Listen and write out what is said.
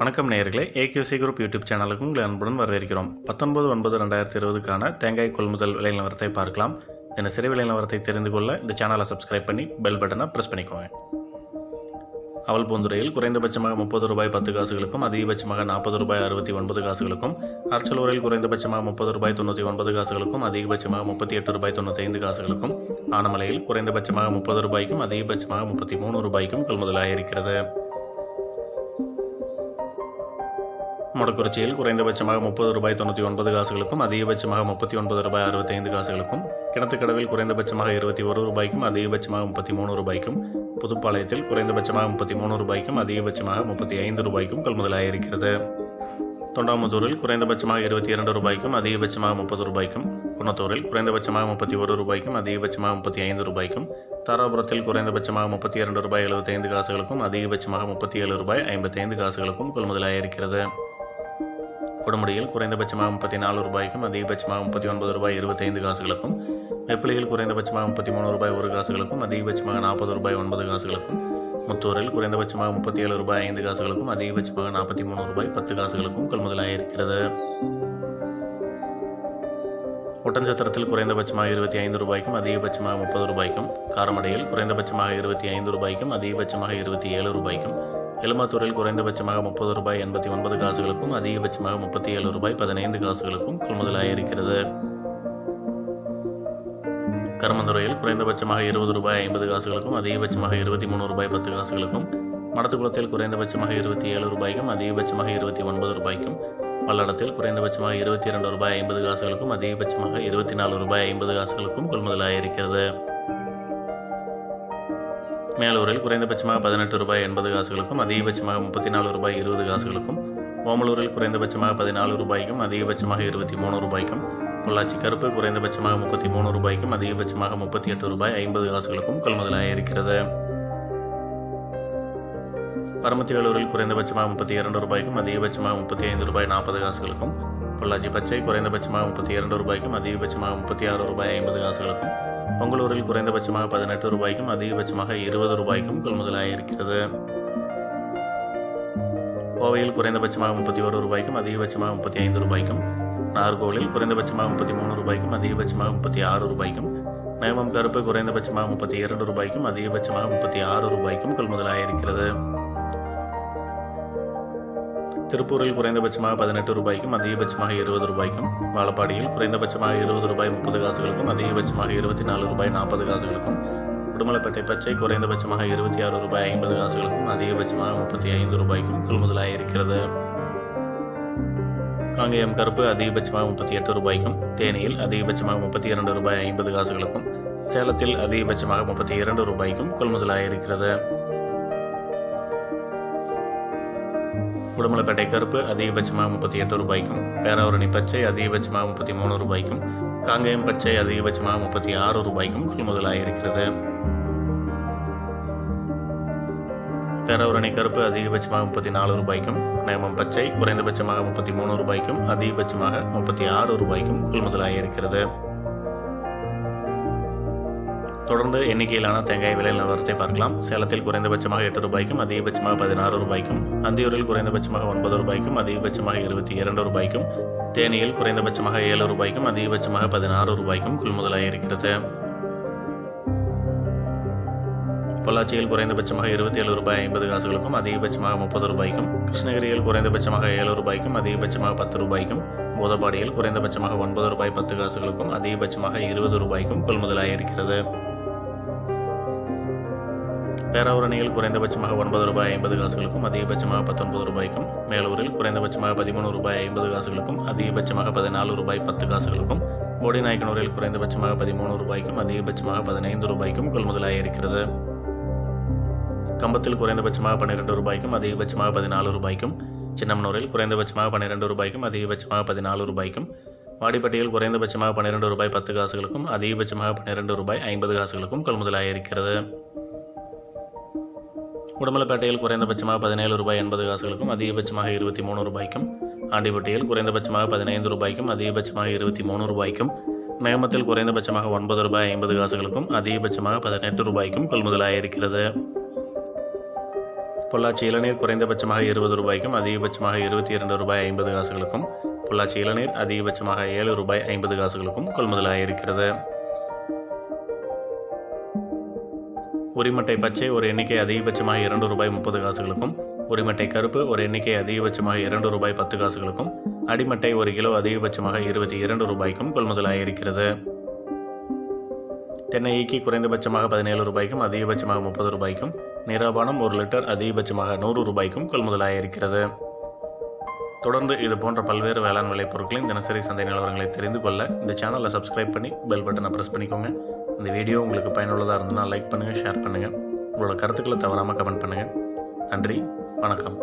வணக்கம் நேயர்களே. ஏகியூசி group YouTube சேனலுக்கு உங்களை அன்புடன் வரவேற்கிறோம். பத்தொன்பது ஒன்பது ரெண்டாயிரத்தி இருபதுக்கான தேங்காய் கொள்முதல் விலை நிலவரத்தை பார்க்கலாம். தினசரி விலை நிலவரத்தை தெரிந்து கொள்ள இந்த சேனலை சப்ஸ்கிரைப் பண்ணி பெல் பட்டனை ப்ரெஸ் பண்ணிக்கோங்க. அவல் பூந்துறையில் குறைந்தபட்சமாக முப்பது ரூபாய் பத்து காசுகளுக்கும் அதிகபட்சமாக நாற்பது ரூபாய் அறுபத்தி ஒன்பது காசுகளுக்கும் அர்ச்சலூரில் குறைந்தபட்சமாக முப்பது ரூபாய் தொண்ணூற்றி ஒன்பது காசுகளுக்கும் அதிகபட்சமாக முப்பத்தி எட்டு ரூபாய் தொண்ணூற்றி ஐந்து காசுகளுக்கும் ஆனமலையில் குறைந்தபட்சமாக முப்பது ரூபாய்க்கும் அதிகபட்சமாக முப்பத்தி மூணு ரூபாய்க்கும் கொள்முதலாக இருக்கிறது. முடக்குறிச்சியில் குறைந்தபட்சமாக முப்பது ரூபாய் தொண்ணூற்றி ஒன்பது காசுகளுக்கும் அதிகபட்சமாக முப்பத்தி ஒன்பது ரூபாய் அறுபத்தைந்து காசுகளுக்கும் கிணத்துக்கடவில் குறைந்தபட்சமாக இருபத்தி ஒரு ரூபாய்க்கும் அதிகபட்சமாக முப்பத்தி மூணு ரூபாய்க்கும் புதுப்பாளையத்தில் குறைந்தபட்சமாக முப்பத்தி மூணு ரூபாய்க்கும் அதிகபட்சமாக முப்பத்தி ஐந்து ரூபாய்க்கும் கொள்முதலாக இருக்கிறது தொண்டாமுத்தூரில் குறைந்தபட்சமாக இருபத்தி இரண்டு ரூபாய்க்கும் அதிகபட்சமாக முப்பது ரூபாய்க்கும் குன்னத்தூரில் குறைந்தபட்சமாக முப்பத்தி ஒரு ரூபாய்க்கும் அதிகபட்சமாக முப்பத்தி ஐந்து ரூபாய்க்கும் தாராபுரத்தில் குறைந்தபட்சமாக முப்பத்தி இரண்டு ரூபாய் எழுபத்தைந்து காசுகளுக்கும் அதிகபட்சமாக முப்பத்தி ஏழு ரூபாய் ஐம்பத்தைந்து காசுகளுக்கும் கொள்முதலாக இருக்கிறது கொடுமுடியில் குறைந்தபட்சமாக முப்பத்தி நாலு ரூபாய்க்கும் அதிகபட்சமாக முப்பத்தி ஒன்பது ரூபாய் இருபத்தைந்து காசுகளுக்கும். வெப்பிலையில் குறைந்தபட்சமாக முப்பத்தி மூணு ரூபாய் ஒரு காசுகளுக்கும் அதிகபட்சமாக நாற்பது ரூபாய் ஒன்பது காசுகளுக்கும். முத்தூரில் குறைந்தபட்சமாக முப்பத்தி ஏழு ரூபாய் ஐந்து காசுகளுக்கும் அதிகபட்சமாக நாற்பத்தி மூணு ரூபாய் பத்து காசுகளுக்கும் கொள்முதலாக இருக்கிறது ஒட்டன்சத்திரத்தில் குறைந்தபட்சமாக இருபத்தி ஐந்து ரூபாய்க்கும் அதிகபட்சமாக முப்பது ரூபாய்க்கும். காரமடையில் குறைந்தபட்சமாக இருபத்தி ஐந்து ரூபாய்க்கும் அதிகபட்சமாக இருபத்தி ஏழு ரூபாய்க்கும். எலுமாத்தூரில் குறைந்தபட்சமாக முப்பது ரூபாய் எண்பத்தி ஒன்பது காசுகளுக்கும் அதிகபட்சமாக முப்பத்தி ஏழு ரூபாய் பதினைந்து காசுகளுக்கும் கொள்முதலாக இருக்கிறது. கருமந்துறையில் குறைந்தபட்சமாக இருபது ரூபாய் ஐம்பது காசுகளுக்கும் அதிகபட்சமாக இருபத்தி மூணு ரூபாய் பத்து காசுகளுக்கும் மடத்துக்குளத்தில் குறைந்தபட்சமாக இருபத்தி ஏழு ரூபாய்க்கும் அதிகபட்சமாக இருபத்தி ஒன்பது ரூபாய்க்கும் பல்லடத்தில் குறைந்தபட்சமாக இருபத்தி இரண்டு ரூபாய் ஐம்பது காசுகளுக்கும் அதிகபட்சமாக இருபத்தி நாலு ரூபாய் ஐம்பது காசுகளுக்கும் கொள்முதலாக இருக்கிறது. மேலூரில் குறைந்தபட்சமாக பதினெட்டு ரூபாய் எண்பது காசுகளுக்கும் அதிகபட்சமாக முப்பத்தி நாலு ரூபாய் இருபது காசுகளுக்கும் ஓமலூரில் குறைந்தபட்சமாக பதினாலு ரூபாய்க்கும் அதிகபட்சமாக இருபத்தி மூணு ரூபாய்க்கும் பொள்ளாச்சி கருப்பு குறைந்தபட்சமாக முப்பத்தி மூணு ரூபாய்க்கும் அதிகபட்சமாக முப்பத்தி எட்டு ரூபாய் ஐம்பது காசுகளுக்கும் கொள்முதலாக இருக்கிறது. பரமத்தி வேலூரில் குறைந்தபட்சமாக முப்பத்தி இரண்டு ரூபாய்க்கும் அதிகபட்சமாக முப்பத்தி ஐந்து ரூபாய் நாற்பது காசுகளுக்கும் பொள்ளாச்சி பச்சை குறைந்தபட்சமாக முப்பத்தி இரண்டு ரூபாய்க்கும் அதிகபட்சமாக முப்பத்தி ஆறு ரூபாய் ஐம்பது காசுகளுக்கும். பொங்கலூரில் குறைந்தபட்சமாக பதினெட்டு ரூபாய்க்கும் அதிகபட்சமாக இருபது ரூபாய்க்கும் கொள்முதலாக இருக்கிறது. கோவையில் குறைந்தபட்சமாக முப்பத்தி ஒரு ரூபாய்க்கும் அதிகபட்சமாக முப்பத்தி ஐந்து ரூபாய்க்கும். நாகர்கோவிலில் குறைந்தபட்சமாக முப்பத்தி மூணு ரூபாய்க்கும் அதிகபட்சமாக முப்பத்தி ஆறு ரூபாய்க்கும். நேமம் கருப்பு குறைந்தபட்சமாக முப்பத்தி இரண்டு ரூபாய்க்கும் அதிகபட்சமாக முப்பத்தி ஆறு ரூபாய்க்கும் கொள்முதலாக இருக்கிறது. திருப்பூரில் குறைந்தபட்சமாக பதினெட்டு ரூபாய்க்கும் அதிகபட்சமாக இருபது ரூபாய்க்கும் வாழப்பாடியில் குறைந்தபட்சமாக இருபது ரூபாய் முப்பது காசுகளுக்கும் அதிகபட்சமாக இருபத்தி நாலு ரூபாய் நாற்பது காசுகளுக்கும் உடுமலைப்பேட்டை பச்சை குறைந்தபட்சமாக இருபத்தி ஆறு ரூபாய் ஐம்பது காசுகளுக்கும் அதிகபட்சமாக முப்பத்தி ஐந்து ரூபாய்க்கும் கொள்முதலாக இருக்கிறது. காங்கேயம் கருப்பு அதிகபட்சமாக முப்பத்தி எட்டு ரூபாய்க்கும் தேனியில் அதிகபட்சமாக முப்பத்தி இரண்டு ரூபாய் ஐம்பது காசுகளுக்கும் சேலத்தில் அதிகபட்சமாக முப்பத்தி இரண்டு ரூபாய்க்கும் கொள்முதலாக இருக்கிறது. உடுமலைப்பேட்டை கருப்பு அதிகபட்சமாக முப்பத்தி எட்டு ரூபாய்க்கும். பேராவரணி பச்சை அதிகபட்சமாக முப்பத்தி மூணு ரூபாய்க்கும். காங்கேயம் பச்சை அதிகபட்சமாக முப்பத்தி ஆறு ரூபாய்க்கும் கொள்முதலாக இருக்கிறது. பேராவரணி கருப்பு அதிகபட்சமாக முப்பத்தி நாலு ரூபாய்க்கும். நேமம் பச்சை குறைந்தபட்சமாக முப்பத்தி மூணு ரூபாய்க்கும் அதிகபட்சமாக முப்பத்தி ஆறு ரூபாய்க்கும் கொள்முதலாக இருக்கிறது. தொடர்ந்து எண்ணிக்கையிலான தேங்காய் விலை நிலவரத்தை பார்க்கலாம். சேலத்தில் குறைந்தபட்சமாக எட்டு ரூபாய்க்கும் அதிகபட்சமாக பதினாறு ரூபாய்க்கும் அந்தியூரில் குறைந்தபட்சமாக ஒன்பது ரூபாய்க்கும் அதிகபட்சமாக இருபத்தி இரண்டு ரூபாய்க்கும் தேனியில் குறைந்தபட்சமாக ஏழு ரூபாய்க்கும் அதிகபட்சமாக பதினாறு ரூபாய்க்கும் கொள்முதலாக இருக்கிறது. பொள்ளாச்சியில் குறைந்தபட்சமாக இருபத்தி ஏழு ரூபாய் ஐம்பது காசுகளுக்கும் அதிகபட்சமாக முப்பது ரூபாய்க்கும் கிருஷ்ணகிரியில் குறைந்தபட்சமாக ஏழு ரூபாய்க்கும் அதிகபட்சமாக பத்து ரூபாய்க்கும் போதபாடியில் குறைந்தபட்சமாக ஒன்பது ரூபாய் பத்து காசுகளுக்கும் அதிகபட்சமாக இருபது ரூபாய்க்கும் கொள்முதலாக இருக்கிறது. பேராவூரணியில் குறைந்தபட்சமாக ஒன்பது ரூபாய் ஐம்பது காசுகளுக்கும் அதிகபட்சமாக பத்தொன்பது ரூபாய்க்கும். மேலூரில் குறைந்தபட்சமாக பதிமூணு ரூபாய் ஐம்பது காசுகளுக்கும் அதிகபட்சமாக பதினாலு ரூபாய் பத்து காசுகளுக்கும். மோடிநாயக்கனூரில் குறைந்தபட்சமாக பதிமூணு ரூபாய்க்கும் அதிகபட்சமாக பதினைந்து ரூபாய்க்கும் கொள்முதலாக இருக்கிறது. கம்பத்தில் குறைந்தபட்சமாக பன்னிரெண்டு ரூபாய்க்கும் அதிகபட்சமாக பதினாலு ரூபாய்க்கும். சின்னமனூரில் குறைந்தபட்சமாக பன்னிரெண்டு ரூபாய்க்கும் அதிகபட்சமாக பதினாலு ரூபாய்க்கும். வாடிப்பட்டியில் குறைந்தபட்சமாக பன்னிரெண்டு ரூபாய் பத்து காசுகளுக்கும் அதிகபட்சமாக பன்னிரெண்டு ரூபாய் ஐம்பது காசுகளுக்கும் கொள்முதலாக இருக்கிறது. உடமலைப்பேட்டையில் குறைந்தபட்சமாக பதினேழு ரூபாய் எண்பது காசுகளுக்கும் அதிகபட்சமாக இருபத்தி மூணு ரூபாய்க்கும் ஆண்டிப்பட்டியில் குறைந்தபட்சமாக பதினைந்து ரூபாய்க்கும் அதிகபட்சமாக இருபத்தி மூணு ரூபாய்க்கும் நேமத்தில் குறைந்தபட்சமாக ஒன்பது ரூபாய் ஐம்பது காசுகளுக்கும் அதிகபட்சமாக பதினெட்டு ரூபாய்க்கும் கொள்முதலாக இருக்கிறது. பொள்ளாச்சி இளநீர் குறைந்தபட்சமாக இருபது ரூபாய்க்கும் அதிகபட்சமாக இருபத்தி இரண்டு ரூபாய் ஐம்பது காசுகளுக்கும் பொள்ளாச்சி இளநீர் அதிகபட்சமாக ஏழு ரூபாய் ஐம்பது காசுகளுக்கும் கொள்முதலாக இருக்கிறது. உரிமட்டை பச்சை ஒரு எண்ணிக்கை அதிகபட்சமாக இரண்டு ரூபாய் முப்பது காசுகளுக்கும். உரிமட்டை கருப்பு ஒரு எண்ணிக்கை அதிகபட்சமாக இரண்டு ரூபாய் பத்து காசுகளுக்கும். அடிமட்டை ஒரு கிலோ அதிகபட்சமாக இருபத்தி இரண்டு ரூபாய்க்கும் கொள்முதலாக இருக்கிறது. தென்னை ஈக்கி குறைந்தபட்சமாக பதினேழு ரூபாய்க்கும் அதிகபட்சமாக முப்பது ரூபாய்க்கும். நிராபானம் ஒரு லிட்டர் அதிகபட்சமாக நூறு ரூபாய்க்கும் கொள்முதலாக இருக்கிறது. தொடர்ந்து இது போன்ற பல்வேறு வேளாண் விளைபொருட்களின் தினசரி சந்தை நிலவரங்களை தெரிந்து கொள்ள இந்த சேனலை சப்ஸ்கிரைப் பண்ணி பெல் பட்டனை ப்ரெஸ் பண்ணிக்கோங்க. இந்த வீடியோ உங்களுக்கு பயனுள்ளதாக இருந்ததுன்னா லைக் பண்ணுங்கள் ஷேர் பண்ணுங்கள் உங்களோட கருத்துக்களை தவறாமல் கமெண்ட் பண்ணுங்கள் நன்றி வணக்கம்.